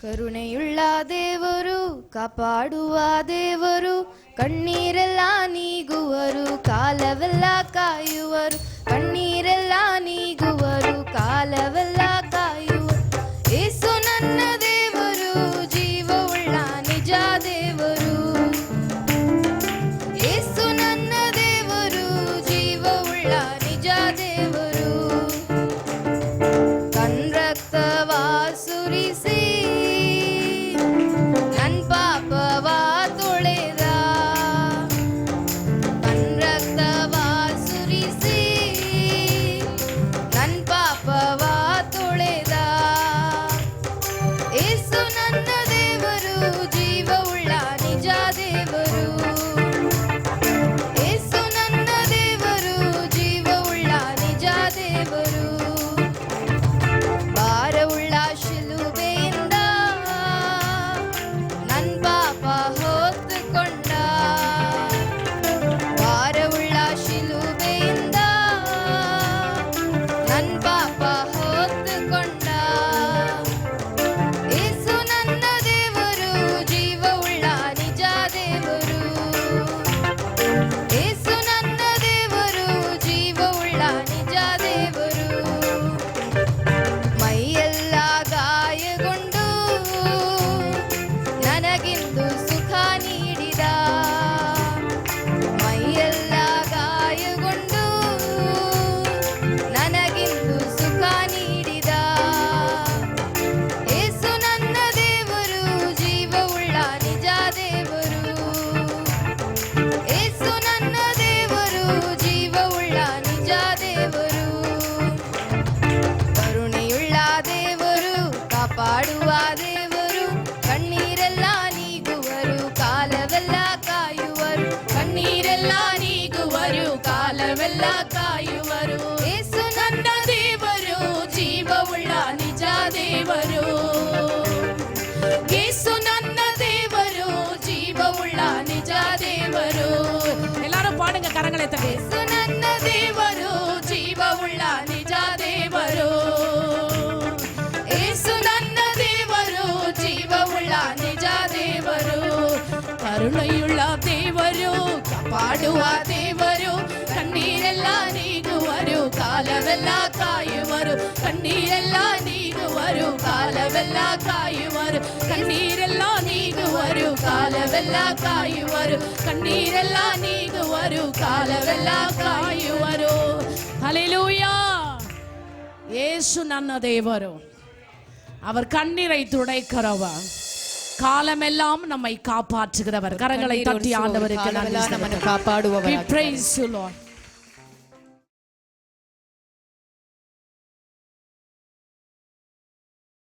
ಕರುಣೆಯುಳ್ಳ ದೇವರು ಕಾಪಾಡುವ ದೇವರು ಕಣ್ಣೀರೆಲ್ಲ ಕಾಲವೆಲ್ಲ ಕಾಯುವರು ಏಸು ನನ್ನ ದೇವರು ಜೀವವುಳ್ಳ ನಿಜ ದೇವರು ಏಸು ನನ್ನ ದೇವರು ಜೀವವುಳ್ಳ ನಿಜ ದೇವರು ಎಲ್ಲರೂ ಪಾಡುಗ ಕರಗಳೆತ್ತ ಏಸು ನನ್ನ ದೇವರು ಜೀವವುಳ್ಳ ನಿಜ ದೇವರು ಏಸು ನನ್ನ ದೇವರು ಜೀವವುಳ್ಳ ನಿಜ ದೇವರು ಕರುಣೆಯುಳ್ಳ ದೇವರು പാടുവ നീ വരൂ കണ്ണീരെല്ലാം നീങ്ങു വരൂ കാലമെല്ലാം കായു വരൂ കണ്ണീരെല്ലാം നീങ്ങു വരൂ കാലമെല്ലാം കായു വരൂ കണ്ണീരെല്ലാം നീങ്ങു വരൂ കാലമെല്ലാം കായു വരൂ കണ്ണീരെല്ലാം നീങ്ങു വരൂ കാലമെല്ലാം കായു വരൂ ഹലലൂയാ യേശു നന്ന ദേവരോ அவர் கண்ணீரை துடைக்கிறவர் காலமெல்லாம் நம்மை காப்பாற்றுகிறவர். கரங்களை தட்டி ஆண்டவருக்கு நன்றி